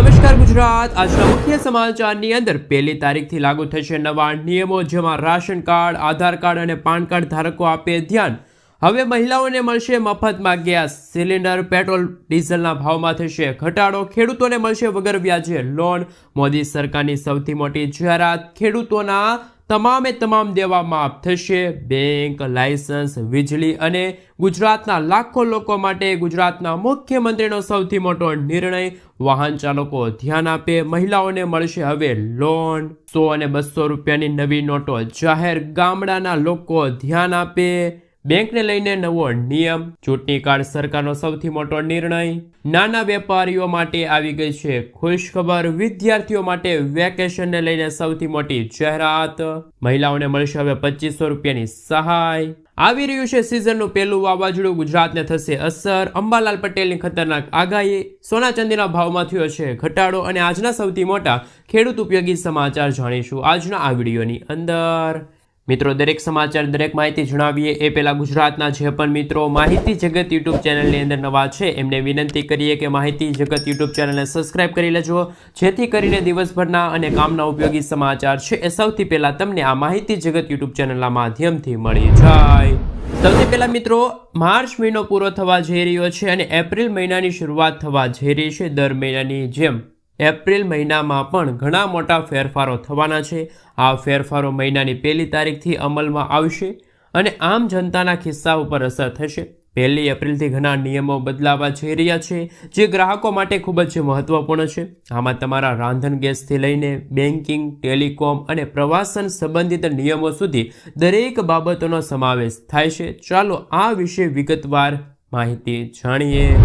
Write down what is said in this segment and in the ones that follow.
નમસ્કાર ગુજરાત. આજના મુખ્ય સમાચારની અંદર પહેલી તારીખથી લાગુ થશે નવા નિયમો, જેમાં રાશન કાર્ડ, આધાર કાર્ડ અને પાન કાર્ડ ધારકો આપે ધ્યાન. હવે મહિલાઓને મળશે મફતમાં ગેસ સિલિન્ડર, પેટ્રોલ, ડીઝલના ભાવમાં થશે ઘટાડો. ખેડૂતોને મળશે વગર વ્યાજે લોન. મોદી સરકારની સૌથી મોટી જાહેરાત ખેડૂતોના તમામે તમામ દેવા માફ થશે. બેંક, લાયસન્સ, વીજળી અને ગુજરાતના લાખો લોકો માટે ગુજરાતના મુખ્યમંત્રીનો સૌથી મોટો નિર્ણય વાહન ચાલકો ધ્યાન આપે, મહિલાઓને મળશે હવે લોન. સો અને બસો રૂપિયાની નવી નોટો જાહેર ગામડાના લોકો ધ્યાન આપે. બેંકને લઈને નવો નિયમ, ચૂંટણી કાર્ડ સરકારનો સૌથી મોટો નિર્ણય. નાના વેપારીઓ માટે આવી ગઈ છે ખુશખબર. વિદ્યાર્થીઓ માટે વેકેશનને લઈને સૌથી મોટી જાહેરાત. મહિલાઓને મળશે હવે પચીસો રૂપિયાની સહાય. આવી રહ્યું છે સિઝનનું પહેલું વાવાઝોડું. ગુજરાતને થશે અસર. અંબાલાલ પટેલની ખતરનાક આગાહી. સોના ચાંદીના ભાવમાં થયો છે ઘટાડો અને આજના સૌથી મોટા ખેડૂત ઉપયોગી સમાચાર જાણીશું આજના આ વિડીયોની અંદર. મિત્રો, દરેક સમાચાર, દરેક માહિતી જણાવીએ એ પહેલાં ગુજરાતના જે પણ મિત્રો માહિતી જગત યુટ્યુબ ચેનલની અંદર નવા છે, એમને વિનંતી કરીએ કે માહિતી જગત યુટ્યુબ ચેનલને સબસ્ક્રાઇબ કરી લેજો, જેથી કરીને દિવસભરના અને કામના ઉપયોગી સમાચાર છે એ સૌથી પહેલાં તમને આ માહિતી જગત યુટ્યુબ ચેનલના માધ્યમથી મળી જાય. સૌથી પહેલાં મિત્રો, માર્ચ મહિનો પૂરો થવા જઈ રહ્યો છે અને એપ્રિલ મહિનાની શરૂઆત થવા જઈ રહી છે દર મહિનાની જેમ. એપ્રિલ મહિનામાં પણ ઘણા મોટા ફેરફારો થવાના છે. આ ફેરફારો મહિનાની પહેલી તારીખથી અમલમાં આવશે અને આમ જનતાના ખિસ્સા ઉપર અસર થશે. પહેલી એપ્રિલથી ઘણા નિયમો બદલાવા જઈ રહ્યા છે, જે ગ્રાહકો માટે ખૂબ જ મહત્વપૂર્ણ છે. આમાં તમારા રાંધણ ગેસથી લઈને બેન્કિંગ, ટેલિકોમ અને પ્રવાસન સંબંધિત નિયમો સુધી દરેક બાબતોનો સમાવેશ થાય છે. ચાલો આ વિશે વિગતવાર માહિતી જાણીએ.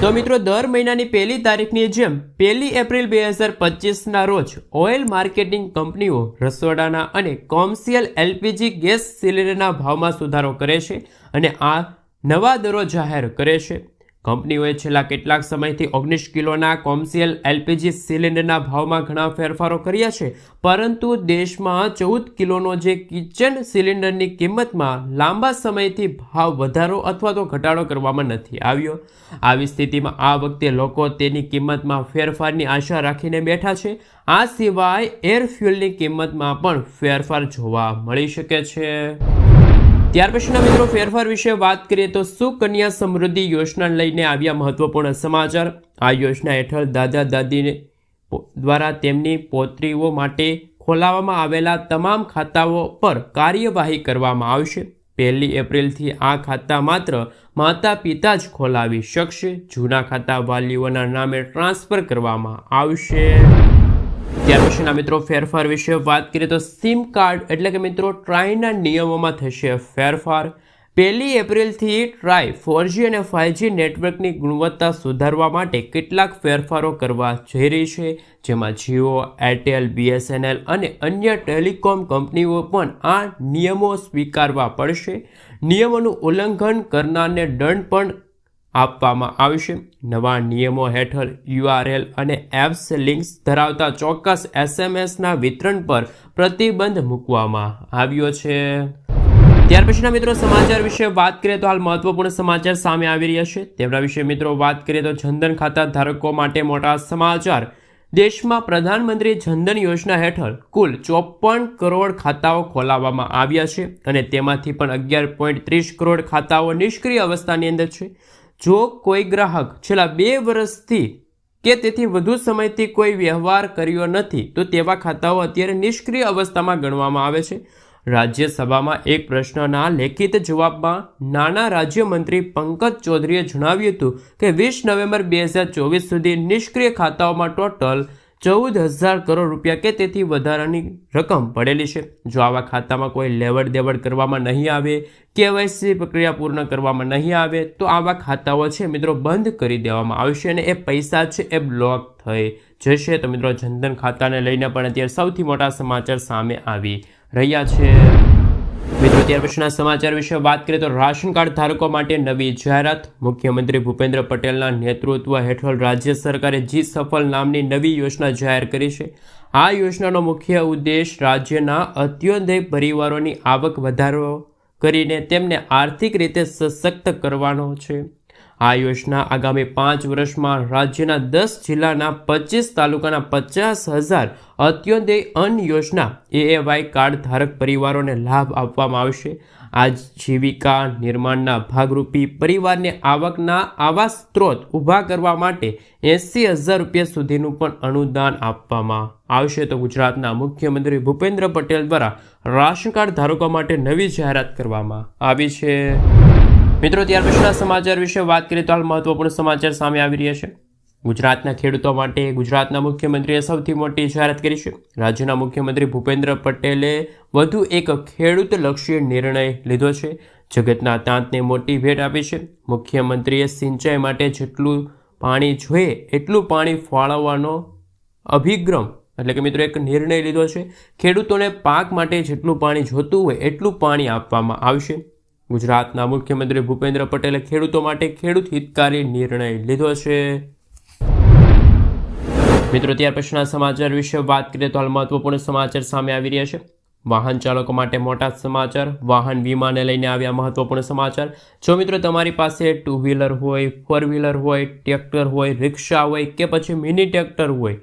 તો મિત્રો, દર મહિનાની પહેલી તારીખની જેમ પહેલી એપ્રિલ બે હજાર પચીસના રોજ ઓઇલ માર્કેટિંગ કંપનીઓ રસોડાના અને કોમર્શિયલ એલપીજી ગેસ સિલિન્ડરના ભાવમાં સુધારો કરે છે અને આ નવા દરો જાહેર કરે છે. કંપનીઓએ છેલ્લા કેટલાક સમયથી ઓગણીસ કિલોના કોમર્શિયલ એલપીજી સિલિન્ડરના ભાવમાં ઘણા ફેરફારો કર્યા છે, પરંતુ દેશમાં ચૌદ કિલોનો જે કિચન સિલિન્ડરની કિંમતમાં લાંબા સમયથી ભાવ વધારો અથવા તો ઘટાડો કરવામાં નથી આવ્યો. આવી સ્થિતિમાં આ વખતે લોકો તેની કિંમતમાં ફેરફારની આશા રાખીને બેઠા છે. આ સિવાય એર ફ્યુલની કિંમતમાં પણ ફેરફાર જોવા મળી શકે છે. ત્યાર પછીના મિત્રો ફેરફાર વિશે વાત કરીએ તો સુકન્યા સમૃદ્ધિ યોજના લઈને આવ્યા મહત્વપૂર્ણ સમાચાર. આ યોજના હેઠળ દાદા દાદીને દ્વારા તેમની પોત્રીઓ માટે ખોલાવવામાં આવેલા તમામ ખાતાઓ પર કાર્યવાહી કરવામાં આવશે. પહેલી એપ્રિલથી આ ખાતા માત્ર માતા પિતા જ ખોલાવી શકશે. જૂના ખાતા વાલીઓના નામે ટ્રાન્સફર કરવામાં આવશે. ત્યાર પછીના મિત્રો, ફેરફાર વિશે વાત કરીએ તો સિમ કાર્ડ એટલે કે મિત્રો ટ્રાયના નિયમોમાં થશે ફેરફાર. પહેલી એપ્રિલથી ટ્રાય ફોરજી અને ફાઇવજી નેટવર્કની ગુણવત્તા સુધારવા માટે કેટલાક ફેરફારો કરવા જઈ રહી છે, જેમાં જીઓ, એરટેલ, બીએસએનએલ અને અન્ય ટેલિકોમ કંપનીઓ પણ આ નિયમો સ્વીકારવા પડશે. નિયમોનું ઉલ્લંઘન કરનારને દંડ પણ આપવામાં આવશે નવા નિયમો હેઠળ યુઆરએલ અને એપ્સ લિંક્સ ધરાવતા ચોક્કસ એસએમએસના વિતરણ પર પ્રતિબંધ મૂકવામાં આવ્યો છે. ત્યાર પછીના મિત્રો સમાચાર વિશે વાત કરીએ તો હાલ મહત્વપૂર્ણ સમાચાર સામે આવી રહ્યા છે. તેમના વિશે મિત્રો વાત કરીએ તો જનધન ખાતા ધારકો માટે મોટા સમાચાર. દેશમાં પ્રધાનમંત્રી જનધન યોજના હેઠળ કુલ ચોપન કરોડ ખાતાઓ ખોલાવવામાં આવ્યા છે અને તેમાંથી પણ અગિયાર પોઈન્ટ ત્રીસ કરોડ ખાતાઓ નિષ્ક્રિય અવસ્થાની અંદર છે. જો કોઈ ગ્રાહક છેલ્લા બે વર્ષથી કે તેથી વધુ સમયથી કોઈ વ્યવહાર કર્યો નથી, તો તેવા ખાતાઓ અત્યારે નિષ્ક્રિય અવસ્થામાં ગણવામાં આવે છે. રાજ્યસભામાં એક પ્રશ્નના લેખિત જવાબમાં નાના રાજ્યમંત્રી પંકજ ચૌધરીએ જણાવ્યું હતું કે વીસ નવેમ્બર બે હજાર ચોવીસ સુધી નિષ્ક્રિય ખાતાઓમાં ટોટલ ચૌદ હજાર કરોડ રૂપિયા કે તેથી વધારાની રકમ પડેલી છે. જો આવા ખાતામાં કોઈ લેવડ દેવડ કરવામાં નહીં આવે, કેવાયસી પ્રક્રિયા પૂર્ણ કરવામાં નહીં આવે, તો આવા ખાતાઓ છે મિત્રો બંધ કરી દેવામાં આવશે અને એ પૈસા છે એ બ્લોક થઈ જશે. તો મિત્રો જનધન ખાતાને લઈને પણ અત્યારે સૌથી મોટા સમાચાર સામે આવી રહ્યા છે. મિત્રો, ત્યાર પછીના સમાચાર વિશે વાત કરીએ તો રાશન કાર્ડ ધારકો માટે નવી જાહેરાત. મુખ્યમંત્રી ભૂપેન્દ્ર પટેલના નેતૃત્વ હેઠળ રાજ્ય સરકારે જી સફળ નામની નવી યોજના જાહેર કરી છે. આ યોજનાનો મુખ્ય ઉદ્દેશ રાજ્યના અત્યોદય પરિવારોની આવક વધારો કરીને તેમને આર્થિક રીતે સશક્ત કરવાનો છે. આ યોજના આગામી પાંચ વર્ષમાં રાજ્યના દસ જિલ્લાના પચીસ તાલુકાના પચાસ હજાર અત્યોદય અન્ન યોજના એએવાય કાર્ડ ધારક પરિવારોને લાભ આપવામાં આવશે. આ જીવિકા નિર્માણના ભાગરૂપી પરિવારને આવકના આવા સ્ત્રોત ઊભા કરવા માટે એંસી હજાર રૂપિયા સુધીનું પણ અનુદાન આપવામાં આવશે. તો ગુજરાતના મુખ્યમંત્રી ભૂપેન્દ્ર પટેલ દ્વારા રાશન કાર્ડ ધારકો માટે નવી જાહેરાત કરવામાં આવી છે. મિત્રો, ત્યાર પછીના સમાચાર વિશે વાત કરીએ તો હાલ મહત્વપૂર્ણ સમાચાર સામે આવી રહ્યા છે. ગુજરાતના ખેડૂતો માટે ગુજરાતના મુખ્યમંત્રીએ સૌથી મોટી જાહેરાત કરી છે. રાજ્યના મુખ્યમંત્રી ભૂપેન્દ્ર પટેલે વધુ એક ખેડૂતલક્ષી નિર્ણય લીધો છે. જગતના તાંતને મોટી ભેટ આપી છે. મુખ્યમંત્રીએ સિંચાઈ માટે જેટલું પાણી જોઈએ, એટલું પાણી ફાળવવાનો અભિગ્રમ એટલે કે મિત્રો, એક નિર્ણય લીધો છે. ખેડૂતોને પાક માટે જેટલું પાણી જોતું હોય, એટલું પાણી આપવામાં આવશે. ગુજરાતના મુખ્યમંત્રી ભૂપેન્દ્ર પટેલે ખેડૂતો માટે ખેડૂત હિતકારી નિર્ણય લીધો છે. મિત્રો, ત્યાર પછીના સમાચાર વિશે વાત કરીએ તો હાલ મહત્વપૂર્ણ સમાચાર સામે આવી રહ્યા છે. વાહન ચાલકો માટે મોટા સમાચાર, વાહન વીમાને લઈને આવ્યા મહત્વપૂર્ણ સમાચાર. જો મિત્રો, તમારી પાસે ટુ વ્હીલર હોય ફોર વ્હીલર હોય ટ્રેક્ટર હોય રિક્ષા હોય કે પછી મિની ટ્રેક્ટર હોય,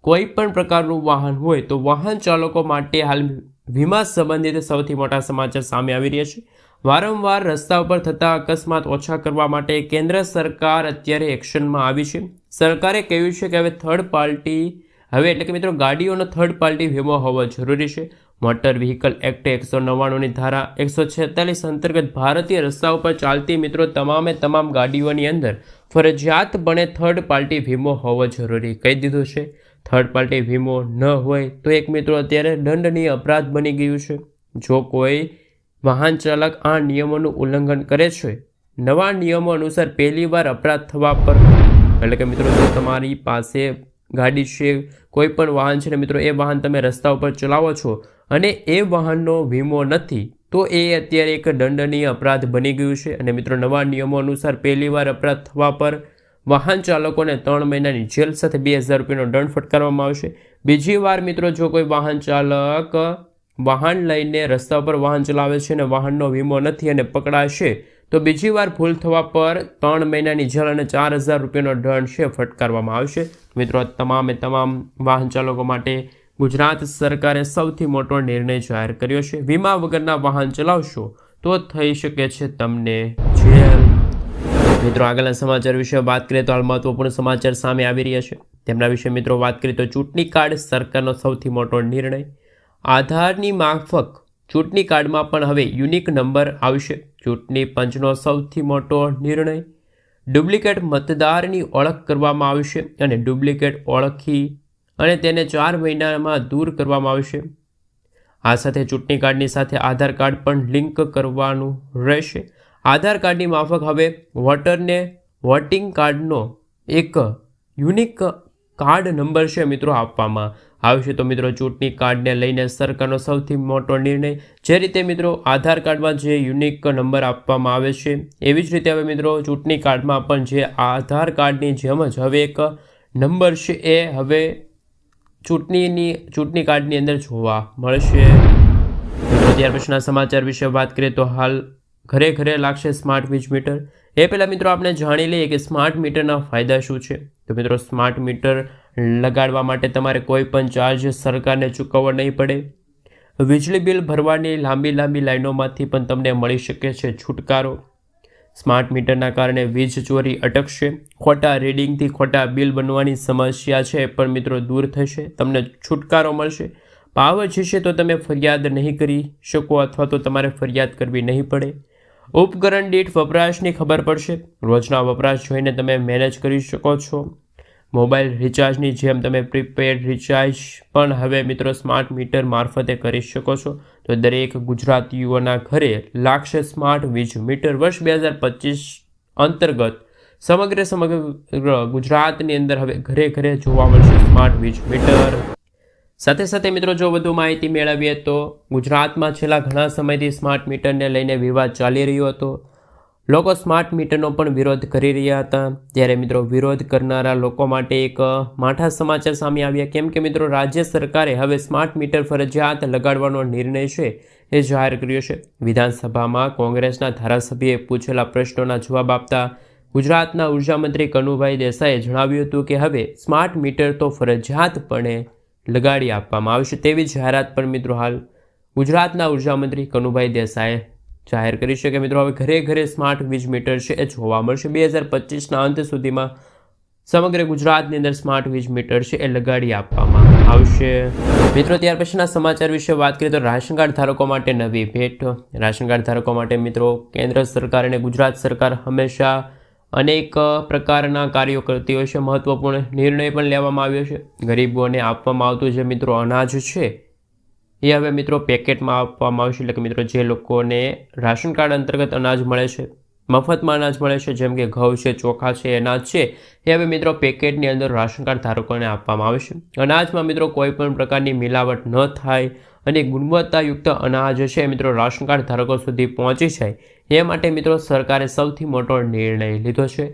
કોઈ પણ પ્રકારનું વાહન હોય તો વાહન ચાલકો માટે હાલ વીમા સંબંધિત સૌથી મોટા સમાચાર સામે આવી રહ્યા છે. વારંવાર રસ્તા ઉપર થતા અકસ્માત ઓછા કરવા માટે કેન્દ્ર સરકાર અત્યારે એક્શનમાં આવી છે. સરકારે કહ્યું છે કે હવે થર્ડ પાર્ટી હવે એટલે કે મિત્રો ગાડીઓનો થર્ડ પાર્ટી વીમો હોવો જરૂરી છે. મોટર વ્હીકલ એક્ટ એકસો નવ્વાણુંની ધારા એકસો છેતાલીસ અંતર્ગત ભારતીય રસ્તા ઉપર ચાલતી મિત્રો તમામે તમામ ગાડીઓની અંદર ફરજિયાતપણે થર્ડ પાર્ટી વીમો હોવો જરૂરી. કહી દીધું છે. થર્ડ પાર્ટી વીમો ન હોય તો એક મિત્રો અત્યારે દંડનીય અપરાધ બની ગયું છે. જો કોઈ વાહન ચાલક આ નિયમોનું ઉલ્લંઘન કરે છે. નવા નિયમો અનુસાર પહેલીવાર અપરાધ થવા પર એટલે કે મિત્રો, જો તમારી પાસે ગાડી છે, કોઈ પણ વાહન છે ને મિત્રો, એ વાહન તમે રસ્તા ઉપર ચલાવો છો અને એ વાહનનો વીમો નથી, તો એ અત્યારે એક દંડનીય અપરાધ બની ગયું છે. અને મિત્રો, નવા નિયમો અનુસાર પહેલીવાર અપરાધ થવા પર વાહન ચાલકોને ત્રણ મહિનાની જેલ સાથે બે હજાર રૂપિયાનો દંડ ફટકારવામાં આવશે. બીજી વાર મિત્રો, જો કોઈ વાહન ચાલક વાહન લઈને રસ્તા પર વાહન ચલાવે છે અને વાહનનો વીમો નથી અને પકડાશે, તો બીજી વાર ભૂલ થવા પર ત્રણ મહિનાની જેલ અને ચાર હજાર રૂપિયાનો દંડ છે ફટકારવામાં આવશે. મિત્રો તમામે તમામ વાહન ચાલકો માટે ગુજરાત સરકારે સૌથી મોટો નિર્ણય જાહેર કર્યો છે. વીમા વગરના વાહન ચલાવશો તો થઈ શકે છે તમને જેલ. મિત્રો, આગળના સમાચાર વિશે વાત કરીએ તો હાલ મહત્વપૂર્ણ સમાચાર સામે આવી રહ્યા છે. તેમના વિશે મિત્રો વાત કરીએ તો ચૂંટણી કાર્ડ સરકારનો સૌથી મોટો નિર્ણય આધારની માફક ચૂંટણી કાર્ડમાં પણ હવે યુનિક નંબર આવશે. ચૂંટણી પંચનો સૌથી મોટો નિર્ણય ડુપ્લિકેટ મતદારની ઓળખ કરવામાં આવશે અને ડુપ્લિકેટ ઓળખી અને તેને ચાર મહિનામાં દૂર કરવામાં આવશે. આ સાથે ચૂંટણી કાર્ડની સાથે આધાર કાર્ડ પણ લિંક કરવાનું રહેશે. આધાર કાર્ડની માફક હવે વોટરને વોટિંગ કાર્ડનો એક યુનિક કાર્ડ નંબર છે મિત્રો આપવામાં આવશે તો મિત્રો ચૂંટણી કાર્ડને લઈને સરકારનો સૌથી મોટો નિર્ણય? જે રીતે મિત્રો આધાર કાર્ડમાં જે યુનિક નંબર આપવામાં આવે છે, એવી જ રીતે હવે મિત્રો ચૂંટણી કાર્ડમાં પણ જે આધાર કાર્ડની જેમ જ હવે એક નંબર છે એ હવે ચૂંટણીની, ચૂંટણી કાર્ડની અંદર જોવા મળશે. ત્યાર પછીના સમાચાર વિશે વાત કરીએ તો હાલ ઘરે ઘરે લાગશે સ્માર્ટ વીજ મીટર. એ પહેલાં મિત્રો આપણે જાણી લઈએ કે સ્માર્ટ મીટરના ફાયદા શું છે? તો મિત્રો સ્માર્ટ મીટર લગાડવા માટે તમારે કોઈ પણ ચાર્જ સરકારને ચૂકવવો નહીં પડે. વીજળી બિલ ભરવાની લાંબી લાંબી લાઈનોમાંથી પણ તમને મળી શકે છે છુટકારો. સ્માર્ટ મીટરના કારણે વીજ ચોરી અટકશે. ખોટા રીડિંગથી ખોટા બિલ બનવાની સમસ્યા છે પણ મિત્રો દૂર થશે. તમને છુટકારો મળશે. પાવર જશે તો તમે ફરિયાદ નહીં કરી શકો અથવા તો તમારે ફરિયાદ કરવી નહીં પડે. ઉપકરણ દીઠ વપરાશની ખબર પડશે. રોજના વપરાશ જોઈને તમે મેનેજ કરી શકો છો. મોબાઈલ રિચાર્જની જેમ તમે પ્રીપેડ રિચાર્જ પણ હવે મિત્રો સ્માર્ટ મીટર મારફતે કરી શકો છો. તો દરેક ગુજરાતીઓના ઘરે લાગશે સ્માર્ટ વીજ મીટર. વર્ષ બે હજાર પચીસ અંતર્ગત સમગ્ર સમગ્ર ગુજરાતની અંદર હવે ઘરે ઘરે જોવા મળશે સ્માર્ટ વીજ મીટર. સાથે સાથે મિત્રો જો વધુ માહિતી મેળવીએ તો ગુજરાતમાં છેલ્લા ઘણા સમયથી સ્માર્ટ મીટરને લઈને વિવાદ ચાલી રહ્યો હતો. લોકો સ્માર્ટ મીટરનો પણ વિરોધ કરી રહ્યા હતા. ત્યારે મિત્રો વિરોધ કરનારા લોકો માટે એક માઠા સમાચાર સામે આવ્યા. કેમ કે મિત્રો રાજ્ય સરકારે હવે સ્માર્ટ મીટર ફરજિયાત લગાડવાનો નિર્ણય છે એ જાહેર કર્યો છે. વિધાનસભામાં કોંગ્રેસના ધારાસભ્યએ પૂછેલા પ્રશ્નોના જવાબ આપતા ગુજરાતના ઉર્જામંત્રી કનુભાઈ દેસાઈએ જણાવ્યું હતું કે હવે સ્માર્ટ મીટર તો ફરજિયાતપણે લગાડી આપવામાં આવશે તેવી જાહેરાત પણ મિત્રો હાલ ગુજરાતના ઉર્જામંત્રી કનુભાઈ દેસાઈએ જાહેર કરી છે કે મિત્રો, હવે ઘરે ઘરે સ્માર્ટ વીજ મીટર છે, એ જોવા મળશે. બે હજાર પચીસના અંત સુધીમાં સમગ્ર ગુજરાતની અંદર સ્માર્ટ વીજ મીટર છે, એ લગાડી આપવામાં આવશે. મિત્રો, ત્યાર પછીના સમાચાર વિશે વાત કરીએ તો રાશન કાર્ડ ધારકો માટે નવી ભેટ. રાશન કાર્ડ ધારકો માટે મિત્રો, કેન્દ્ર સરકાર અને ગુજરાત સરકાર હંમેશા અનેક પ્રકારના કાર્યો કરતી હોય છે. મહત્વપૂર્ણ નિર્ણય પણ લેવામાં આવ્યો છે. ગરીબોને આપવામાં આવતું જે મિત્રો અનાજ છે એ હવે મિત્રો પેકેટમાં આપવામાં આવશે. એટલે કે મિત્રો જે લોકોને રાશન કાર્ડ અંતર્ગત અનાજ મળે છે, મફતમાં અનાજ મળે છે, જેમ કે ઘઉં છે, ચોખા છે, અનાજ છે, એ હવે મિત્રો પેકેટની અંદર રાશન કાર્ડ ધારકોને આપવામાં આવે છે. અનાજમાં મિત્રો કોઈ પણ પ્રકારની મિલાવટ ન થાય અને ગુણવત્તાયુક્ત અનાજ છે મિત્રો રાશન કાર્ડ ધારકો સુધી પહોંચી જાય. એ માટે મિત્રો સરકારે સૌથી મોટો નિર્ણય લીધો છે.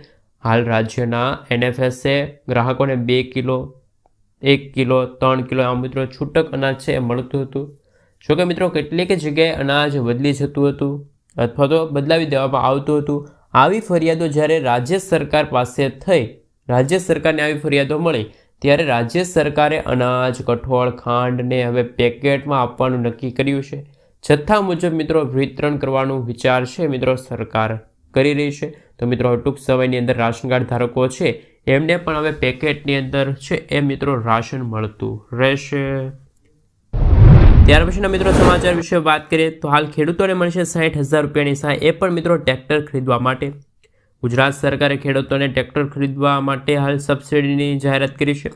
હાલ રાજ્યના એનએફએસએ ગ્રાહકોને બે કિલો એક કિલો, ત્રણ કિલો આમ મિત્રો છૂટક અનાજ છે એ મળતું હતું. જોકે મિત્રો કેટલીક જગ્યાએ અનાજ બદલી જતું હતું અથવા તો બદલાવી દેવામાં આવતું હતું. આવી ફરિયાદો જ્યારે રાજ્ય સરકાર પાસે થઈ, રાજ્ય સરકારને આવી ફરિયાદો મળી, ત્યારે રાજ્ય સરકારે અનાજ, કઠોળ, ખાંડને હવે પેકેટમાં આપવાનું નક્કી કર્યું છે. જથ્થા મુજબ મિત્રો વિતરણ કરવાનું વિચાર છે મિત્રો સરકાર કરી રહી છે. તો મિત્રો ટૂંક સમયની અંદર રાશન કાર્ડ ધારકો છે એમને પણ હવે પેકેટની અંદર છે એ મિત્રો રાશન મળતું રહેશે. ત્યાર પછીના મિત્રો સમાચાર વિશે વાત કરીએ તો હાલ ખેડૂતોને મળશે સાઠ હજાર રૂપિયાની સહાય. એ પણ મિત્રો ટ્રેક્ટર ખરીદવા માટે. ગુજરાત સરકારે ખેડૂતોને ટ્રેક્ટર ખરીદવા માટે હાલ સબસિડીની જાહેરાત કરી છે.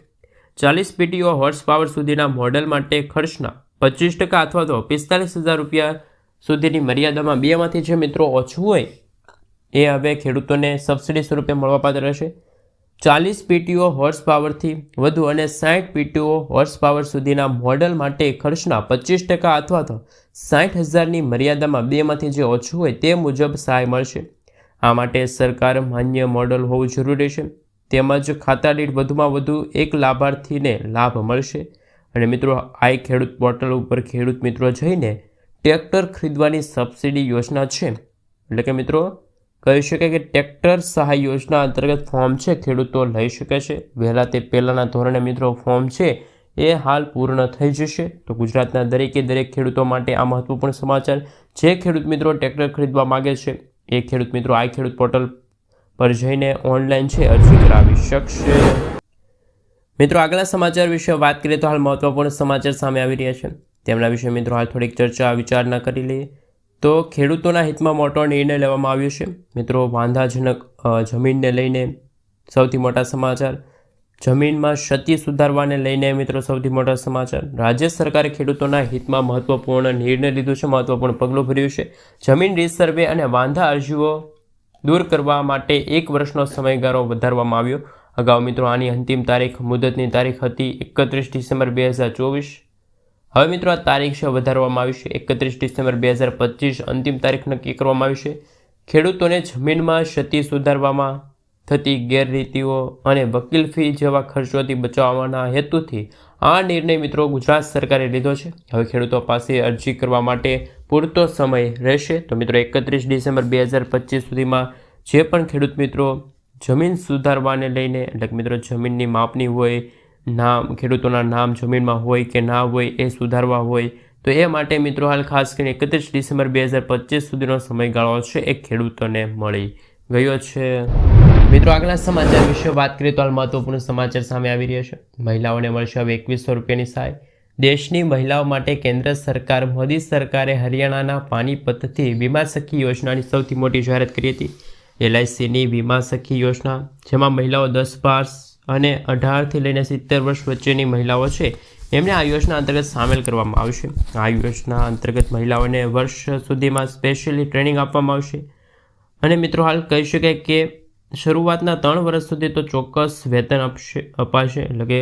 ચાલીસ પીટીઓ હોર્સ પાવર સુધીના મોડલ માટે ખર્ચના પચીસ ટકા અથવા તો પિસ્તાલીસ હજાર રૂપિયા સુધીની મર્યાદામાં બેમાંથી જે મિત્રો ઓછું હોય, એ હવે ખેડૂતોને સબસિડી સ્વરૂપે મળવાપાત્ર રહેશે. ચાલીસ પીટીઓ હોર્સ પાવરથી વધુ અને સાઠ પીટીઓ હોર્સ પાવર સુધીના મોડલ માટે ખર્ચના પચીસ ટકા અથવા તો સાઠ હજારની મર્યાદામાં બેમાંથી જે ઓછું હોય તે મુજબ સહાય મળશે. આ માટે સરકાર માન્ય મોડલ હોવું જરૂરી છે. તેમજ ખાતા દીઠ વધુમાં વધુ એક લાભાર્થીને લાભ મળશે. અને મિત્રો આ ખેડૂત પોર્ટલ ઉપર ખેડૂત મિત્રો જઈને ટ્રેક્ટર ખરીદવાની સબસિડી યોજના છે. એટલે કે મિત્રો કહી શકે કે ટ્રેક્ટર સહાય યોજના અંતર્ગત ફોર્મ છે, ખેડૂતો લઈ શકે છે. વહેલા તે પહેલાંના ધોરણે મિત્રો ફોર્મ છે એ હાલ પૂર્ણ થઈ જશે. તો ગુજરાતના દરેકે દરેક ખેડૂતો માટે આ મહત્વપૂર્ણ સમાચાર જે ખેડૂત મિત્રો ટ્રેક્ટર ખરીદવા માગે છે, એ ખેડૂત મિત્રો આ ખેડૂત પોર્ટલ પર જઈને ઓનલાઈન છે, અરજી કરાવી શકશે. મિત્રો, આગલા સમાચાર વિશે વાત કરીએ તો હાલ મહત્વપૂર્ણ સમાચાર સામે આવી રહ્યા છે. તેમના વિશે મિત્રો હાલ થોડીક ચર્ચા વિચારણા કરી લઈએ. તો ખેડૂતોના હિતમાં મોટો નિર્ણય લેવામાં આવ્યો છે. મિત્રો, વાંધાજનક જમીનને લઈને સૌથી મોટા સમાચાર. જમીનમાં ક્ષતિ સુધારવાને લઈને મિત્રો સૌથી મોટા સમાચાર. રાજ્ય સરકારે ખેડૂતોના હિતમાં મહત્વપૂર્ણ નિર્ણય લીધો છે, મહત્વપૂર્ણ પગલું ભર્યું છે. જમીન રીસર્વે અને વાંધા અરજીઓ દૂર કરવા માટે એક વર્ષનો સમયગાળો વધારવામાં આવ્યો. અગાઉ મિત્રો, આની અંતિમ તારીખ, મુદતની તારીખ હતી એકત્રીસ ડિસેમ્બર બે હજાર ચોવીસ. હવે મિત્રો, આ તારીખ છે, વધારવામાં આવી છે. એકત્રીસ ડિસેમ્બર બે હજાર પચીસ, અંતિમ તારીખ નક્કી કરવામાં આવી છે. ખેડૂતોને જમીનમાં ક્ષતિ સુધારવામાં થતી ગેરરીતિઓ અને વકીલ ફી જેવા ખર્ચોથી બચાવવાના હેતુથી આ નિર્ણય મિત્રો ગુજરાત સરકારે લીધો છે. હવે ખેડૂતો પાસે અરજી કરવા માટે પૂરતો સમય રહેશે. તો મિત્રો, એકત્રીસ ડિસેમ્બર બે હજાર પચીસ સુધીમાં જે પણ ખેડૂત મિત્રો જમીન સુધારવાને લઈને, એટલે મિત્રો, જમીનની માપની હોય નામ, ખેડૂતોના નામ જમીનમાં હોય કે ના હોય એ સુધારવા હોય. તો એ માટે મિત્રો હાલ ખાસ કરીને એકત્રીસ ડિસેમ્બર બે હજાર પચીસ સુધીનો સમયગાળો છે એ ખેડૂતોને મળી ગયો છે. મિત્રો, આગલા સમાચાર વિશે વાત કરીએ તો હાલ મહત્વપૂર્ણ સમાચાર સામે આવી રહ્યા છે. મહિલાઓને મળશે હવે એકવીસો રૂપિયાની સહાય. દેશની મહિલાઓ માટે કેન્દ્ર સરકાર, મોદી સરકારે હરિયાણાના પાનીપતથી વીમા સખી યોજનાની સૌથી મોટી જાહેરાત કરી હતી. એલઆઈસીની વીમા સખી યોજના, જેમાં મહિલાઓ દસ પાસ અને અઢારથી લઈને સિત્તેર વર્ષ વચ્ચેની મહિલાઓ છે, એમને આ યોજના અંતર્ગત સામેલ કરવામાં આવશે. આ યોજના અંતર્ગત મહિલાઓને વર્ષ સુધીમાં સ્પેશિયલી ટ્રેનિંગ આપવામાં આવશે. અને મિત્રો હાલ કહી શકાય કે શરૂઆતના ત્રણ વર્ષ સુધી તો ચોક્કસ વેતન આપશે, અપાશે, એટલે કે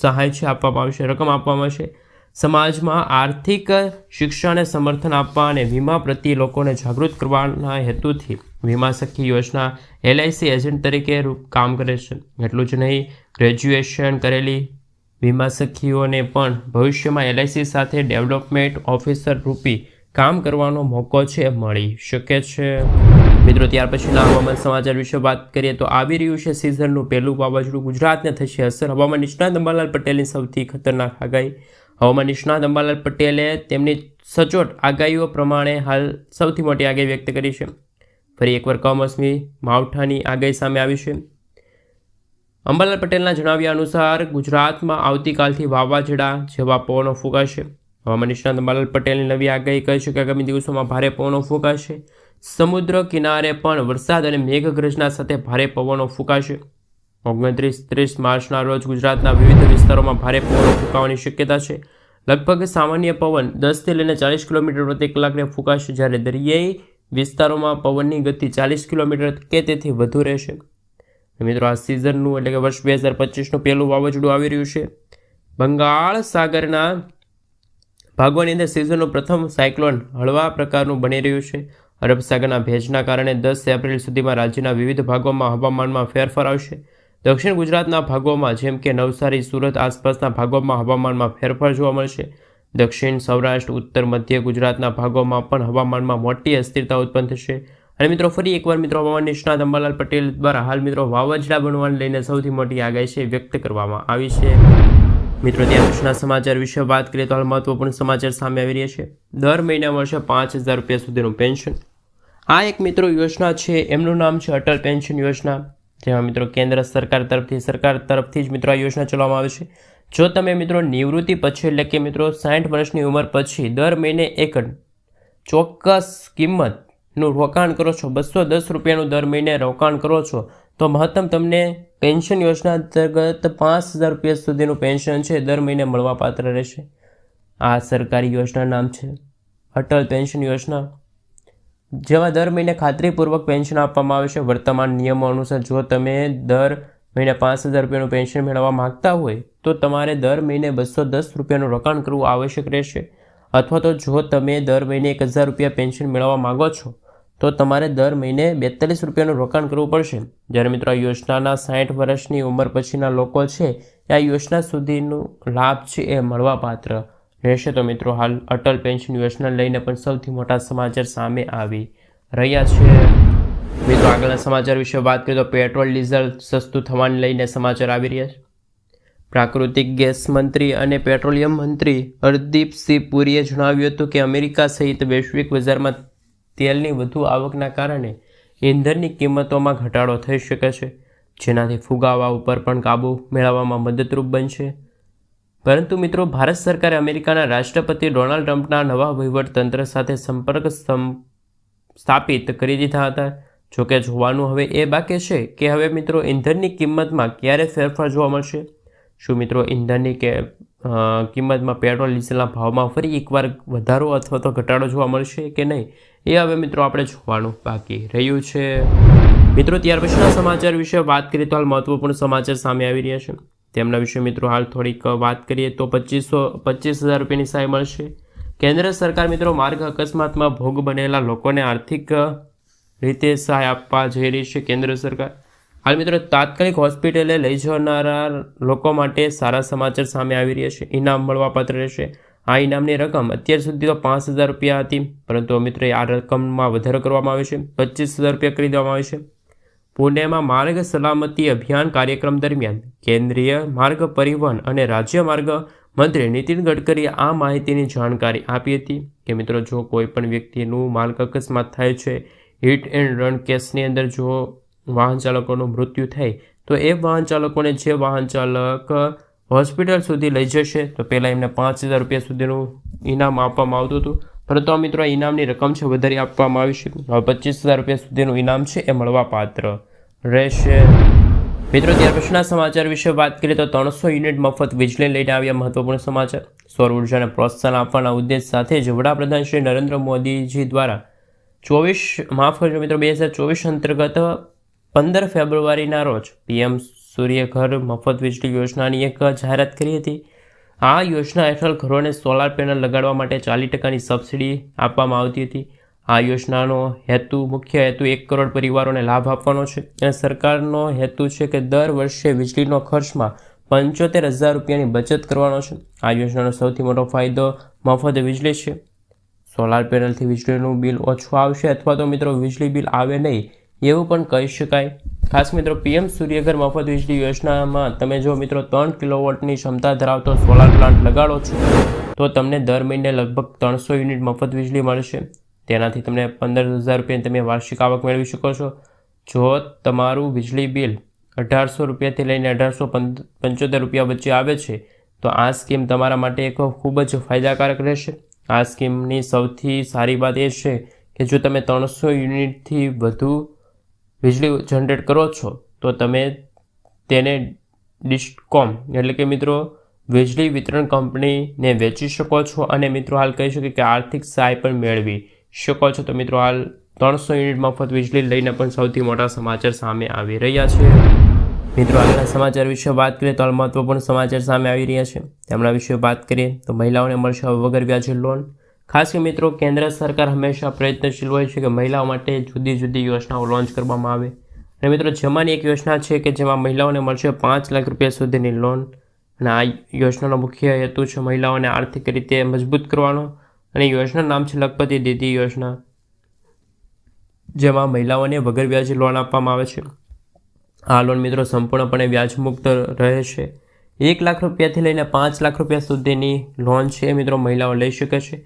સહાય છે આપવામાં આવશે, રકમ આપવામાં આવશે. સમાજમાં આર્થિક શિક્ષણને સમર્થન આપવા અને વીમા પ્રત્યે લોકોને જાગૃત કરવાના હેતુથી વીમા સખી યોજના એલઆઈસી એજન્ટ તરીકે કામ કરે છે. એટલું જ નહીં ગ્રેજ્યુએશન કરેલી વીમા સખીઓને પણ ભવિષ્યમાં એલઆઈસી સાથે ડેવલપમેન્ટ ઓફિસર રૂપી કામ કરવાનો મોકો છે, મળી શકે છે. મિત્રો, ત્યાર પછીના હવામાન સમાચાર વિશે વાત કરીએ તો આવી રહ્યું છે સિઝનનું પહેલું વાવાઝોડું ગુજરાતને થશે અસર. હવામાન નિષ્ણાત અંબાલાલ પટેલની સૌથી ખતરનાક આગાહી. હવામાન નિષ્ણાત અંબાલાલ પટેલે તેમની સચોટ આગાહીઓ પ્રમાણે હાલ સૌથી મોટી આગાહી વ્યક્ત કરી છે. ફરી એકવાર કમોસમી માવઠાની આગાહી સામે આવી છે. અંબાલાલ પટેલના જણાવ્યા અનુસાર ગુજરાતમાં આવતીકાલથી વાવાઝોડા જેવા પવનો ફૂંકાશે. હવામાન નિષ્ણાત અંબાલાલ પટેલની નવી આગાહી કહી છે કે આગામી દિવસોમાં ભારે પવનો ફૂંકાશે. સમુદ્ર કિનારે પણ વરસાદ અને મેઘગર્જના સાથે ભારે પવનો ફૂંકાશે. ઓગણત્રીસ ત્રીસ માર્ચના રોજ ગુજરાતના વિવિધ વિસ્તારોમાં ભારે પવનો ફૂંકાવાની શક્યતા છે. લગભગ સામાન્ય પવન દસથી લઈને ચાલીસ કિલોમીટર પ્રતિ કલાકને ફૂંકાશે જ્યારે દરિયાઈ વિસ્તારોમાં પવનની ગતિ ચાલીસ કિલોમીટર કે તેથી વધુ રહેશે. મિત્રો, આ સિઝનનું એટલે કે વર્ષ બે હજાર પચીસનું પહેલું વાવાઝોડું આવી રહ્યું છે. બંગાળ સાગરના ભાગોની અંદર સિઝનનું પ્રથમ સાયક્લોન હળવા પ્રકારનું બની રહ્યું છે. અરબ સાગરના ભેજના કારણે દસ એપ્રિલ સુધીમાં રાજ્યના વિવિધ ભાગોમાં હવામાનમાં ફેરફાર આવશે. દક્ષિણ ગુજરાતના ભાગોમાં જેમ કે નવસારી, સુરત આસપાસના ભાગોમાં હવામાનમાં ફેરફાર જોવા મળશે. દક્ષિણ સૌરાષ્ટ્ર, ઉત્તર, મધ્ય ગુજરાતના ભાગોમાં પણ હવામાનમાં મોટી અસ્થિરતા ઉત્પન્ન થશે. અને મિત્રો, ફરી એકવાર મિત્રો, હવામાન નિષ્ણાત અંબાલાલ પટેલ દ્વારા હાલ મિત્રો વાવાઝોડા બનવાને લઈને સૌથી મોટી આગાહી છે વ્યક્ત કરવામાં આવી છે. મિત્રો, ત્યાં પછીના સમાચાર વિશે વાત કરીએ તો હાલ મહત્વપૂર્ણ સમાચાર સામે આવી રહ્યા છે. દર મહિના મળશે પાંચ હજાર રૂપિયા સુધીનું પેન્શન. આ એક મિત્રો યોજના છે, એમનું નામ છે અટલ પેન્શન યોજના. જેમાં મિત્રો કેન્દ્ર સરકાર તરફથી સરકાર તરફથી જ મિત્રો આ યોજના ચલાવવામાં આવે છે. જો તમે મિત્રો નિવૃત્તિ પછી એટલે કે મિત્રો સાઠ વર્ષની ઉંમર પછી દર મહિને એક ચોક્કસ કિંમતનું રોકાણ કરો છો, બસો દસ રૂપિયાનું દર મહિને રોકાણ કરો છો, તો મહત્તમ તમને પેન્શન યોજના અંતર્ગત પાંચ હજાર રૂપિયા સુધીનું પેન્શન છે, દર મહિને મળવાપાત્ર રહેશે. આ સરકારી યોજના નામ છે, અટલ પેન્શન યોજના. જેમાં દર મહિને ખાતરીપૂર્વક પેન્શન આપવામાં આવે છે. વર્તમાન નિયમો અનુસાર જો તમે દર મહિને પાંચ હજાર રૂપિયાનું પેન્શન મેળવવા માગતા હોય તો તમારે દર મહિને બસો દસ રૂપિયાનું રોકાણ કરવું આવશ્યક રહેશે. અથવા તો જો તમે દર મહિને એક હજાર રૂપિયા પેન્શન મેળવવા માગો છો, તો તમારે દર મહિને બેતાલીસ રૂપિયાનું રોકાણ કરવું પડશે. જ્યારે મિત્રો, આ યોજનાના સાઠ વર્ષની ઉંમર પછીના લોકો છે આ યોજના સુધીનું લાભ છે એ મળવાપાત્ર રહેશે. તો મિત્રો, હાલ અટલ પેન્શન યોજના લઈને પણ સૌથી મોટા સમાચાર સામે આવી રહ્યા છે. મિત્રો, આગળના સમાચાર વિશે વાત કરીએ તો પેટ્રોલ, ડીઝલ સસ્તું થવાને લઈને સમાચાર આવી રહ્યા છે. પ્રાકૃતિક ગેસ મંત્રી અને પેટ્રોલિયમ મંત્રી હરદીપસિંહ પુરીએ જણાવ્યું હતું કે અમેરિકા સહિત વૈશ્વિક બજારમાં તેલની વધુ આવકના કારણે ઇંધણની કિંમતોમાં ઘટાડો થઈ શકે છે, જેનાથી ફુગાવા ઉપર પણ કાબૂ મેળવવામાં મદદરૂપ બનશે. પરંતુ મિત્રો, ભારત સરકારે અમેરિકાના રાષ્ટ્રપતિ ડોનાલ્ડ ટ્રમ્પના નવા વહીવટતંત્ર સાથે સંપર્ક સ્થાપિત કરી દીધા હતા. જોકે જોવાનું હવે એ બાકી છે કે હવે મિત્રો ઇંધણની કિંમતમાં ક્યારે ફેરફાર જોવા મળશે? શું મિત્રો ઇંધણની કે કિંમતમાં પેટ્રોલ, ડીઝલના ભાવમાં ફરી એકવાર વધારો અથવા તો ઘટાડો જોવા મળશે કે નહીં? એ હવે મિત્રો આપણે જોવાનું બાકી રહ્યું છે. મિત્રો ત્યાર પછીના સમાચાર વિશે વાત કરીએ તો હાલ મહત્વપૂર્ણ સમાચાર સામે આવી રહ્યા છે. તેમના વિશે મિત્રો હાલ થોડીક વાત કરીએ તો પચીસો, પચીસ હજાર રૂપિયાની સહાય મળશે. કેન્દ્ર સરકાર મિત્રો માર્ગ અકસ્માતમાં ભોગ બનેલા લોકોને આર્થિક રીતે સહાય આપવા જઈ રહી છે કેન્દ્ર સરકાર. હાલ મિત્રો, તાત્કાલિક હોસ્પિટલે લઈ જનારા લોકો માટે સારા સમાચાર સામે આવી રહ્યા છે. ઇનામ મળવાપાત્ર રહેશે. આ ઇનામની રકમ અત્યાર સુધી તો પાંચ હજાર રૂપિયા હતી, પરંતુ મિત્રો, આ રકમમાં વધારો કરવામાં આવે છે. પચીસ હજાર રૂપિયા કરી દેવામાં આવે છે. પુણેમાં માર્ગ સલામતી અભિયાન કાર્યક્રમ દરમિયાન કેન્દ્રીય માર્ગ પરિવહન અને રાજ્ય માર્ગ મંત્રી નીતિન ગડકરીએ આ માહિતીની જાણકારી આપી હતી કે મિત્રો, જો કોઈ પણ વ્યક્તિનું માર્ગ અકસ્માત થાય છે હિટ એન્ડ રન કેસની અંદર જો વાહન ચાલકોનું મૃત્યુ થાય, તો એ વાહન ચાલકોને જે વાહન ચાલક હોસ્પિટલ સુધી લઈ જશે, તો પહેલાં એમને પાંચ હજાર રૂપિયા સુધીનું ઇનામ આપવામાં આવતું હતું. પરંતુ આ મિત્રો ઇનામની રકમ છે, વધારી આપવામાં આવી છે હવે પચીસ હજાર રૂપિયા સુધીનું ઇનામ છે, એ મળવા પાત્ર રહેશે. મિત્રો, ત્યાર પછીના સમાચાર વિશે વાત કરીએ તો ત્રણસો યુનિટ મફત વીજળી લઈને આવ્યા મહત્વપૂર્ણ સમાચાર. સૌર ઉર્જાને પ્રોત્સાહન આપવાના ઉદ્દેશ સાથે જ વડાપ્રધાન શ્રી નરેન્દ્ર મોદીજી દ્વારા ચોવીસ માફ કરજો મિત્રો, બે હજાર ચોવીસ અંતર્ગત પંદર ફેબ્રુઆરીના રોજ પીએમ સૂર્યઘર મફત વીજળી યોજનાની એક જાહેરાત કરી હતી. આ યોજના હેઠળ ઘરોને સોલાર પેનલ લગાડવા માટે ચાલીસ ટકાની સબસિડી આપવામાં આવતી હતી. આ યોજનાનો હેતુ, મુખ્ય હેતુ એક કરોડ પરિવારોને લાભ આપવાનો છે અને સરકારનો હેતુ છે કે દર વર્ષે વીજળીનો ખર્ચમાં પંચોતેર હજાર રૂપિયાની બચત કરવાનો છે. આ યોજનાનો સૌથી મોટો ફાયદો મફત વીજળી છે. સોલાર પેનલથી વીજળીનું બિલ ઓછું આવશે અથવા તો મિત્રો વીજળી બિલ આવે નહીં, એવું પણ કહી શકાય. ખાસ મિત્રો, પીએમ સૂર્યઘર મફત વીજળી યોજનામાં તમે જો મિત્રો ત્રણ કિલોવોટની ક્ષમતા ધરાવતો સોલાર પ્લાન્ટ લગાડો છો, તો તમને દર મહિને લગભગ ત્રણસો યુનિટ મફત વીજળી મળશે. તેનાથી તમને પંદર હજાર રૂપિયા તમે વાર્ષિક આવક મેળવી શકો છો. જો તમારું વીજળી બિલ અઢારસો રૂપિયાથી લઈને અઢારસો પંચોતેર રૂપિયા વચ્ચે આવે છે, તો આ સ્કીમ તમારા માટે એક ખૂબ જ ફાયદાકારક રહેશે. આ સ્કીમની સૌથી સારી વાત એ છે કે જો તમે ત્રણસો યુનિટથી વધુ વીજળી જનરેટ કરો છો, તો તમે તેને ડિસ્કોમ એટલે કે મિત્રો વીજળી વિતરણ કંપનીને વેચી શકો છો અને મિત્રો હાલ કહી શકીએ કે આર્થિક સહાય પણ મેળવી શકો છો. તો મિત્રો હાલ ત્રણસો યુનિટ મફત વીજળી લઈને પણ સૌથી મોટા સમાચાર સામે આવી રહ્યા છે. મિત્રો, આગળના સમાચાર વિશે વાત કરીએ તો હાલ મહત્વપૂર્ણ સમાચાર સામે આવી રહ્યા છે. તેમના વિશે વાત કરીએ તો મહિલાઓને મળશે વગર વ્યાજે લોન ખાસ કે મિત્રો, કેન્દ્ર સરકાર હંમેશા પ્રયત્નશીલ હોય છે કે મહિલાઓ માટે જુદી જુદી યોજનાઓ લોન્ચ કરવામાં આવે. અને મિત્રો, જેમાંની એક યોજના છે કે જેમાં મહિલાઓને મળશે પાંચ લાખ રૂપિયા સુધીની લોન અને આ યોજનાનો મુખ્ય હેતુ છે મહિલાઓને આર્થિક રીતે મજબૂત કરવાનો અને યોજનાનું નામ છે લખપતિ દીદી યોજના, જેમાં મહિલાઓને વગર વ્યાજે લોન આપવામાં આવે છે. આ લોન મિત્રો સંપૂર્ણપણે વ્યાજમુક્ત રહે છે એક લાખ રૂપિયાથી લઈને પાંચ લાખ રૂપિયા સુધીની લોન છે મિત્રો મહિલાઓ લઈ શકે છે.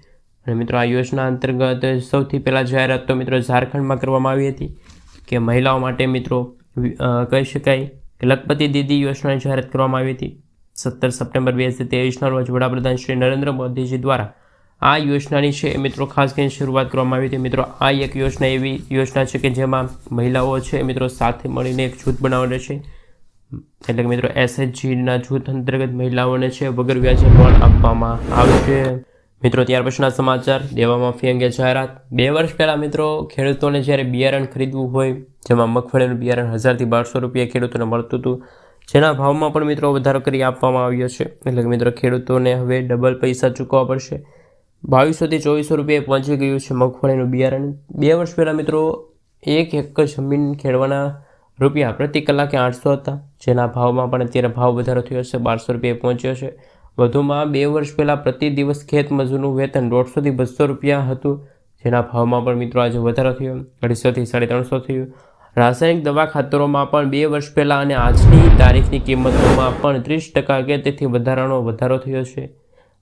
અને મિત્રો આ યોજના અંતર્ગત સૌથી પહેલાં જાહેરાત તો મિત્રો ઝારખંડમાં કરવામાં આવી હતી કે મહિલાઓ માટે મિત્રો કહી શકાય કે લખપતિ દીદી યોજનાની જાહેરાત કરવામાં આવી હતી. સત્તર સપ્ટેમ્બર બે હજાર તેવીસના રોજ વડાપ્રધાન શ્રી નરેન્દ્ર મોદીજી દ્વારા આ યોજનાની છે. મિત્રો, ખાસ કરીને શરૂઆત કરવામાં આવી હતી. મિત્રો, આ એક યોજના એવી યોજના છે કે જેમાં મહિલાઓ છે મિત્રો સાથે મળીને એક જૂથ બનાવવાનું છે. એટલે કે મિત્રો, એસએચજીના જૂથ અંતર્ગત મહિલાઓને છે વગર વ્યાજે લોન આપવામાં આવશે મિત્રો, ત્યાર પછીના સમાચાર. દેવા માફી અંગે જાહેરાત. બે વર્ષ પહેલાં મિત્રો, ખેડૂતોને જ્યારે બિયારણ ખરીદવું હોય, જેમાં મગફળીનું બિયારણ હજારથી બારસો રૂપિયા ખેડૂતોને મળતું હતું, જેના ભાવમાં પણ મિત્રો વધારો કરી આપવામાં આવ્યો છે. એટલે કે મિત્રો, ખેડૂતોને હવે ડબલ પૈસા ચૂકવવા પડશે. બાવીસોથી ચોવીસો રૂપિયા પહોંચી ગયું છે મગફળીનું બિયારણ. બે વર્ષ પહેલાં મિત્રો, એક એકર જમીન ખેડવાના રૂપિયા પ્રતિ કલાકે આઠસો હતા. જેના ભાવમાં પણ અત્યારે ભાવ વધારો થયો છે, બારસો રૂપિયા પહોંચ્યો છે. વધુમાં બે વર્ષ પહેલાં પ્રતિ દિવસ ખેત મજૂરનું વેતન દોઢસોથી બસો રૂપિયા હતું. જેના ભાવમાં પણ મિત્રો આજે વધારો થયો અઢીસોથી સાડી ત્રણસો થયું. રાસાયણિક દવા ખાતરોમાં પણ બે વર્ષ પહેલાં અને આજની તારીખની કિંમતોમાં પણ ત્રીસ ટકા કે તેથી વધારાનો વધારો થયો છે.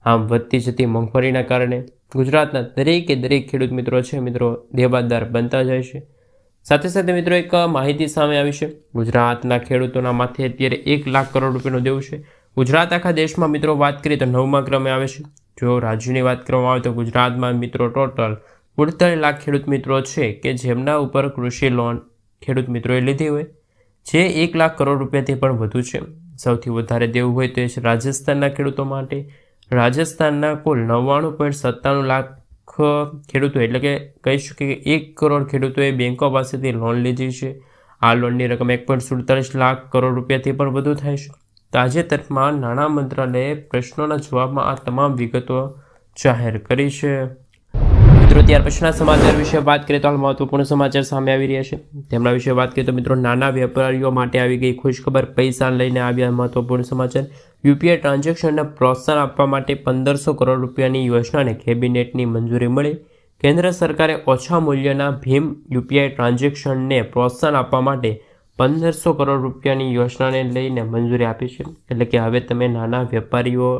આમ વધતી જતી મોંઘવારીના કારણે ગુજરાતના દરેકે દરેક ખેડૂત મિત્રો છે, મિત્રો દેવાદાર બનતા જાય છે. સાથે સાથે મિત્રો એક માહિતી સામે આવી છે. ગુજરાતના ખેડૂતોના માથે અત્યારે એક લાખ કરોડ રૂપિયાનું દેવું છે. ગુજરાત આખા દેશમાં મિત્રો વાત કરીએ તો નવમા ક્રમે આવે છે. જો રાજ્યની વાત કરવામાં આવે તો ગુજરાતમાં મિત્રો ટોટલ ઉડતાલીસ લાખ ખેડૂત મિત્રો છે કે જેમના ઉપર કૃષિ લોન ખેડૂત મિત્રોએ લીધી હોય. જે એક લાખ કરોડ રૂપિયાથી પણ વધુ છે. સૌથી વધારે દેવું હોય તો એ છે રાજસ્થાનના ખેડૂતો માટે. રાજસ્થાનના કુલ નવ્વાણું પોઈન્ટ સત્તાણું લાખ ખેડૂતો, એટલે કે કહી શકીએ કે એક કરોડ ખેડૂતોએ બેંકો પાસેથી લોન લીધી છે. આ લોનની રકમ એક પોઈન્ટ સુડતાલીસ લાખ કરોડ રૂપિયાથી પણ વધુ થાય છે. તાજેતરમાં નાણાં મંત્રાલયે પ્રશ્નોના જવાબમાં આ તમામ વિગતો જાહેર કરી છે. મિત્રો, ત્યાર પછીના સમાચાર વિશે વાત કરીએ તો હાલ મહત્વપૂર્ણ સમાચાર સામે આવી રહ્યા છે. તેમના વિશે વાત કરીએ તો મિત્રો, નાના વેપારીઓ માટે આવી ગઈ ખુશખબર પૈસા લઈને આવ્યા મહત્વપૂર્ણ સમાચાર. યુપીઆઈ ટ્રાન્ઝેક્શનને પ્રોત્સાહન આપવા માટે પંદરસો કરોડ રૂપિયાની યોજનાને કેબિનેટની મંજૂરી મળી. કેન્દ્ર સરકારે ઓછા મૂલ્યના ભીમ યુપીઆઈ ટ્રાન્ઝેક્શનને પ્રોત્સાહન આપવા માટે પંદરસો કરોડ રૂપિયાની યોજનાને લઈને મંજૂરી આપી છે. એટલે કે હવે તમે નાના વેપારીઓ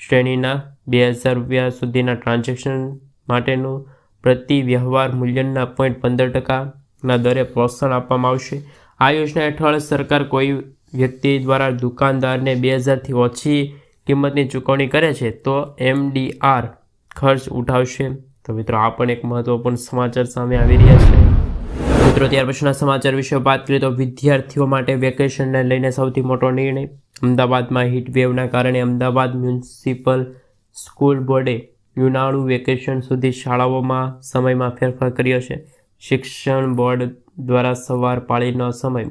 શ્રેણીના બે હજાર રૂપિયા સુધીના ટ્રાન્ઝેક્શન માટેનું પ્રતિ વ્યવહાર મૂલ્યના પોઈન્ટ પંદર ટકાના દરે પ્રોત્સાહન આપવામાં આવશે. આ યોજના હેઠળ સરકાર કોઈ વ્યક્તિ દ્વારા દુકાનદારને બે હજારથી ઓછી કિંમતની ચૂકવણી કરે છે તો એમડીઆર ખર્ચ ઉઠાવશે. તો મિત્રો, આ પણ એક મહત્વપૂર્ણ સમાચાર સામે આવી રહ્યા છે. મિત્રો, ત્યાર પછીના સમાચાર વિશે વાત કરીએ તો વિદ્યાર્થીઓ માટે વેકેશનને લઈને સૌથી મોટો નિર્ણય અમદાવાદમાં હીટ વેવના કારણે અમદાવાદ મ્યુનિસિપલ સ્કૂલ બોર્ડે ઉનાળુ વેકેશન સુધી શાળાઓમાં સમયમાં ફેરફાર કર્યો છે. શિક્ષણ બોર્ડ દ્વારા સવાર પાળીનો સમય.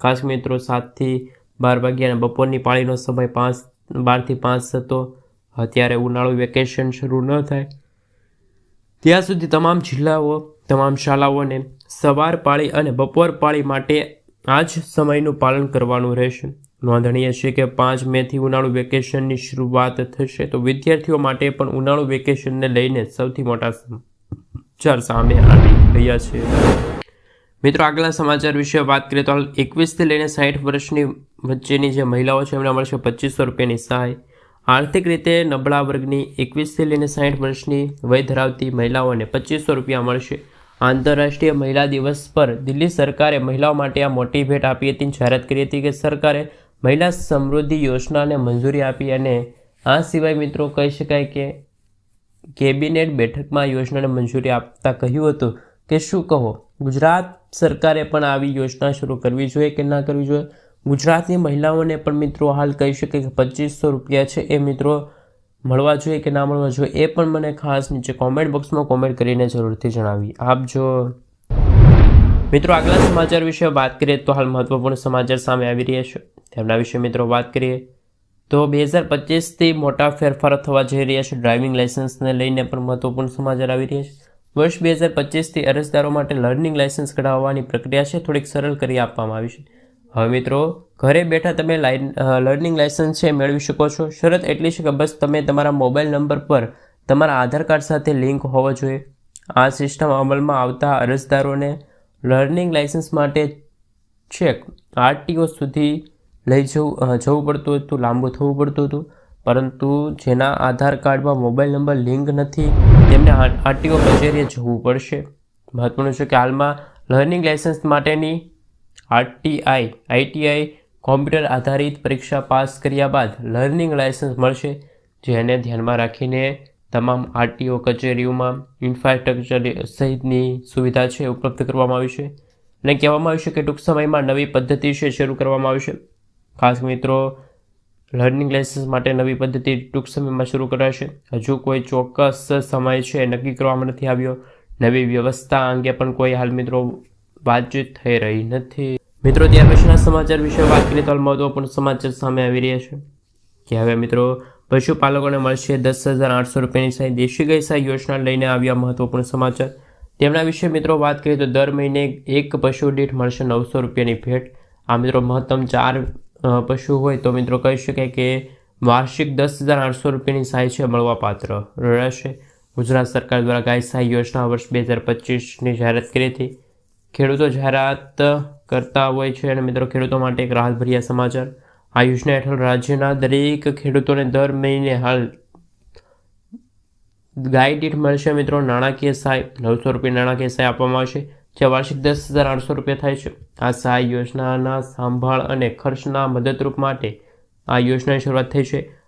ખાસ મિત્રો, સાતથી બાર વાગ્યા અને બપોરની પાળીનો સમય પાંચ, બારથી પાંચ હતો. અત્યારે ઉનાળુ વેકેશન શરૂ ન થાય. ત્યાં સુધી તમામ જિલ્લાઓ, તમામ શાળાઓને સવાર પાળી અને બપોર પાળી માટે આ જ સમયનું પાલન કરવાનું રહેશે. નોંધનીય છે કે પાંચ મેથી ઉનાળુ વેકેશનની શરૂઆત થશે તો વિદ્યાર્થીઓ માટે પણ ઉનાળુ વેકેશનને લઈને સૌથી મોટા સમાચાર સામે આવી રહ્યા છે. મિત્રો આગલા સમાચાર વિશે વાત કરીએ તો હાલ એકવીસથી લઈને સાઠ વર્ષની વચ્ચેની જે મહિલાઓ છે, એમને મળશે પચીસો રૂપિયાની સહાય. આર્થિક રીતે નબળા વર્ગની એકવીસથી લઈને સાઠ વર્ષની વય ધરાવતી મહિલાઓને પચીસો રૂપિયા મળશે. આંતરરાષ્ટ્રીય મહિલા દિવસ પર દિલ્હી સરકારે મહિલાઓ માટે આ મોટી ભેટ આપી હતી. જાહેરાત કરી હતી કે સરકારે મહિલા સમૃદ્ધિ યોજનાને મંજૂરી આપી અને આ સિવાય મિત્રો કહી શકાય કે કેબિનેટ બેઠકમાં યોજનાને મંજૂરી આપતા કહ્યું હતું. કે શું કહો? ગુજરાત સરકારે પણ આવી યોજના શરૂ કરવી જોઈએ કે ના કરવી જોઈએ? ગુજરાતની મહિલાઓને પણ મિત્રો હાલ કહી શકે કે પચીસો રૂપિયા છે એ મિત્રો મળવા જોઈએ કે ના મળવા જોઈએ એ પણ મને ખાસ નીચે કોમેન્ટ બોક્સમાં કોમેન્ટ કરીને જરૂરથી જણાવી. આપ જો મિત્રો આગલા સમાચાર વિશે વાત કરીએ તો હાલ મહત્વપૂર્ણ સમાચાર સામે આવી રહ્યા છે. તેમના વિશે મિત્રો વાત કરીએ, તો બે હજાર પચીસથી મોટા ફેરફારો થવા જઈ રહ્યા છે. ડ્રાઇવિંગ લાઇસન્સને લઈને પણ મહત્વપૂર્ણ સમાચાર આવી રહ્યા છે. વર્ષ બે હજાર પચીસથી અરજદારો માટે લર્નિંગ લાઇસન્સ કઢાવવાની પ્રક્રિયા છે. થોડીક સરળ કરી આપવામાં આવી છે. હવે મિત્રો, ઘરે બેઠા તમે લાઇન લર્નિંગ લાઇસન્સ છે મેળવી શકો છો. શરત એટલી છે કે બસ તમે તમારા મોબાઈલ નંબર પર તમારા આધાર કાર્ડ સાથે લિંક હોવો જોઈએ. આ સિસ્ટમ અમલમાં આવતા અરજદારોને લર્નિંગ લાઇસન્સ માટે છેક આરટીઓ સુધી લઈ જવું જવું પડતું હતું, લાંબુ થવું પડતું હતું. પરંતુ જેના આધાર કાર્ડમાં મોબાઈલ નંબર લિંક નથી, તેમને આરટીઓ કચેરીએ જવું પડશે. મહત્વનું છે કે હાલમાં લર્નિંગ લાઇસન્સ માટેની આરટીઆઈ, આઈટીઆઈ કોમ્પ્યુટર આધારિત પરીક્ષા પાસ કર્યા બાદ લર્નિંગ લાઇસન્સ મળશે, જેને ધ્યાનમાં રાખીને તમામ આરટીઓ કચેરીઓમાં ઇન્ફ્રાસ્ટ્રક્ચર સહિતની સુવિધા છે, ઉપલબ્ધ કરવામાં આવી છે. અને કહેવામાં આવ્યું છે કે ટૂંક સમયમાં નવી પદ્ધતિ છે, શરૂ કરવામાં આવશે. ખાસ મિત્રો લર્નિંગ લાઇસન્સ માટે નવી પદ્ધતિ ટૂંક સમયમાં શરૂ કરાશે. હજુ કોઈ ચોક્કસ સમય છે નક્કી કરવામાં નથી આવ્યો. નવી વ્યવસ્થા અંગે પણ કોઈ હાલ મિત્રો વાતચીત થઈ રહી નથી. મિત્રો, ત્યાર પછીના સમાચાર વિશે વાત કરીએ તો હાલ મહત્વપૂર્ણ સમાચાર સામે આવી રહ્યા છે. કે હવે મિત્રો, પશુપાલકોને મળશે દસ હજાર આઠસો રૂપિયાની સહાય દેશી ગાય સહાય યોજના લઈને આવ્યા મહત્વપૂર્ણ સમાચાર. તેમના વિશે મિત્રો વાત કરીએ તો દર મહિને એક પશુ દીઠ મળશે નવસો રૂપિયાની ભેટ. આ મિત્રો મહત્તમ ચાર પશુ હોય તો મિત્રો કહી શકાય કે વાર્ષિક દસ હજાર આઠસો રૂપિયાની સહાય છે મળવાપાત્ર. રહેશે. ગુજરાત સરકાર દ્વારા ગાય સહાય યોજના વર્ષ બે હજાર પચીસની જાહેરાત કરી હતી. ખેડૂતો જાહેરાત કરતા હોય છે અને મિત્રો ખેડૂતો માટે એક રાહતભર્યા સમાચાર. આ યોજના હેઠળ રાજ્યના દરેક ખેડૂતોને દર મહિને હાલ ગાય દીઠ મળશે. મિત્રો, નાણાકીય સહાય નવસો રૂપિયા નાણાકીય સહાય આપવામાં આવશે. જે વાર્ષિક દસ હજાર આઠસો રૂપિયા થાય છે. આ સહાય યોજનાના સાંભાળ અને ખર્ચના મદદરૂપ માટે આ યોજનાની શરૂઆત થઈ છે.